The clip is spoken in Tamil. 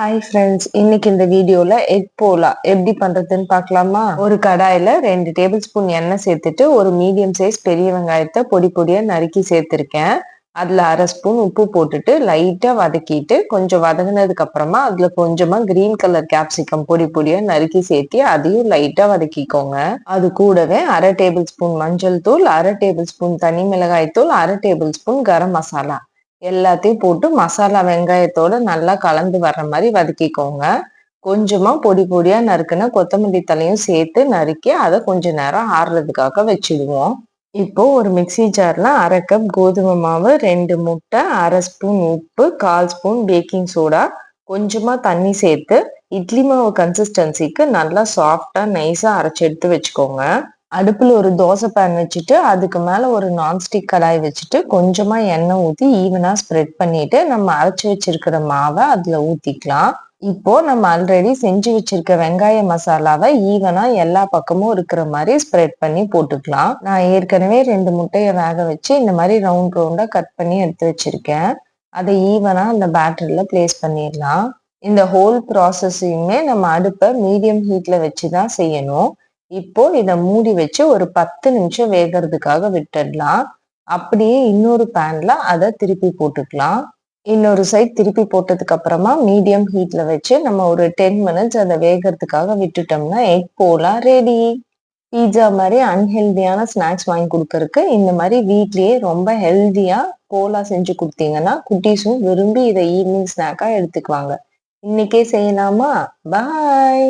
ஹாய் ஃப்ரெண்ட்ஸ் இன்னைக்கு இந்த வீடியோல எக் போலா எப்படி பண்றதுன்னு பார்க்கலாமா? ஒரு கடாயில ரெண்டு டேபிள் ஸ்பூன் எண்ணெய் சேர்த்துட்டு ஒரு மீடியம் சைஸ் பெரிய வெங்காயத்தை பொடி பொடியா நறுக்கி சேர்த்திருக்கேன். அதுல அரை ஸ்பூன் உப்பு போட்டுட்டு லைட்டா வதக்கிட்டு கொஞ்சம் வதங்கினதுக்கு அப்புறமா அதுல கொஞ்சமா கிரீன் கலர் கேப்சிகம் பொடி பொடியா நறுக்கி சேர்த்து அதையும் லைட்டா வதக்கிக்கோங்க. அது கூடவே அரை டேபிள் ஸ்பூன் மஞ்சள் தூள் அரை டேபிள் ஸ்பூன் தனி மிளகாய் தூள் அரை டேபிள் ஸ்பூன் கரம் மசாலா. எல்லாத்தையும் போட்டு மசாலா வெங்காயத்தோட நல்லா கலந்து வர்ற மாதிரி வதக்கிக்கோங்க. கொஞ்சமா பொடி பொடியா நறுக்குன கொத்தமல்லி தலையும் சேர்த்து நறுக்கி அதை கொஞ்ச நேரம் ஆறுறதுக்காக வச்சிடுவோம். இப்போ ஒரு மிக்சி ஜார்ல அரை கப் கோதுமை மாவு ரெண்டு முட்டை அரை ஸ்பூன் உப்பு கால் ஸ்பூன் பேக்கிங் சோடா கொஞ்சமா தண்ணி சேர்த்து இட்லி மாவு கன்சிஸ்டன்சிக்கு நல்லா சாஃப்டா நைஸா அரைச்சி எடுத்து வச்சுக்கோங்க. அடுப்புல ஒரு தோசை பேன் வச்சுட்டு அதுக்கு மேல ஒரு நான்ஸ்டிக் கடாய் வச்சுட்டு கொஞ்சமா எண்ணெய் ஊத்தி ஈவனா ஸ்ப்ரெட் பண்ணிட்டு நம்ம அரைச்சு வச்சிருக்கிற மாவை அதுல ஊத்திக்கலாம். இப்போ நம்ம ஆல்ரெடி செஞ்சு வச்சிருக்க வெங்காய மசாலாவை ஈவனா எல்லா பக்கமும் இருக்கிற மாதிரி ஸ்ப்ரெட் பண்ணி போட்டுக்கலாம். நான் ஏற்கனவே ரெண்டு முட்டையை வேக வச்சு இந்த மாதிரி ரவுண்ட் ரவுண்டா கட் பண்ணி எடுத்து வச்சிருக்கேன். அதை ஈவனா அந்த பேட்டரில பிளேஸ் பண்ணிடலாம். இந்த ஹோல் ப்ராசஸையுமே நம்ம அடுப்பை மீடியம் ஹீட்ல வச்சுதான் செய்யணும். இப்போ இதை மூடி வச்சு ஒரு பத்து நிமிஷம் வேகிறதுக்காக விட்டுடலாம். அப்படியே இன்னொரு பேன்ல அதை திருப்பி போட்டுக்கலாம். இன்னொரு சைட் திருப்பி போட்டதுக்கு அப்புறமா மீடியம் ஹீட்ல வச்சு நம்ம ஒரு டென் மினிட்ஸ் அதை வேகிறதுக்காக விட்டுட்டோம்னா எக் போலாம் ரெடி பீட்சா மாதிரி அன்ஹெல்தியான ஸ்நாக்ஸ் வாங்கி கொடுக்கறதுக்கு இந்த மாதிரி வீட்லயே ரொம்ப ஹெல்தியா போலா செஞ்சு கொடுத்தீங்கன்னா குட்டீஸும் விரும்பி இதை ஈவினிங் ஸ்நாக்கா எடுத்துக்குவாங்க. இன்னைக்கே செய்யலாமா? பாய்